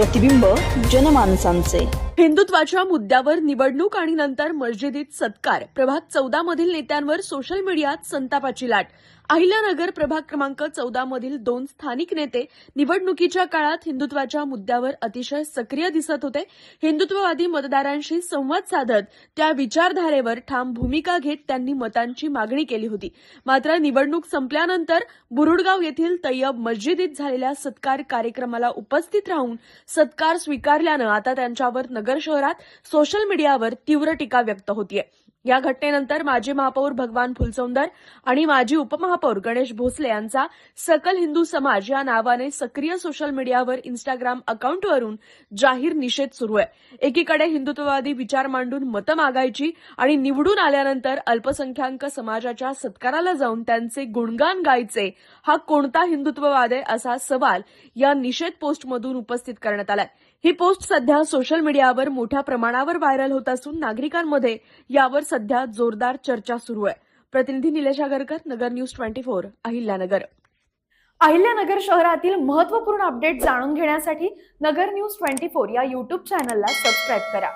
प्रतिबिंब जनमानसांचे. हिंदुत्वाच्या मुद्द्यावर निवडणूक आणि नंतर मस्जिदीत सत्कार. प्रभाग चौदा मधील नेत्यांवर सोशल मीडियात संतापाची लाट. अहिल्यानगर प्रभाग क्रमांक चौदा मधील दोन स्थानिक नेते निवडणुकीच्या काळात हिंदुत्वाच्या मुद्द्यावर अतिशय सक्रिय दिसत होते. हिंदुत्ववादी मतदारांशी संवाद साधत त्या विचारधारेवर ठाम भूमिका घेत त्यांनी मतांची मागणी केली होती. मात्र निवडणूक संपल्यानंतर बुरुडगाव येथील तय्यब मस्जिदीत झालेल्या सत्कार कार्यक्रमाला उपस्थित राहून सत्कार स्वीकारल्यानं आता त्यांच्यावर नगर शहरात सोशल मीडियावर तीव्र टीका व्यक्त होतीये. या घटनेनंतर माजी महापौर भगवान फुलसौंदर आणि माजी उपमहापौर गणेश भोसले यांचा सकल हिंदू समाज या नावाने सक्रिय सोशल मीडियावर इन्स्टाग्राम अकाउंटवरून जाहीर निषेध सुरू आहे. एकीकडे हिंदुत्ववादी विचार मांडून मतं मागायची आणि निवडून आल्यानंतर अल्पसंख्याक समाजाच्या सत्काराला जाऊन त्यांचे गुणगान गायचे हा कोणता हिंदुत्ववाद आहे असा सवाल या निषेध पोस्टमधून उपस्थित करण्यात आलाय. ही पोस्ट सध्या सोशल मीडियावर मोठ्या प्रमाणावर व्हायरल होत असून नागरिकांमध्ये यावर सध्या जोरदार चर्चा सुरू आहे. प्रतिनिधी Nilesh Agarkar Nagar news twenty four Ahilyanagar. Ahilyanagar शहरातील महत्त्वपूर्ण अपडेट जाणून घेण्यासाठी नगर न्यूज ट्वेंटी फोर या युट्यूब चॅनलला सबस्क्राईब करा.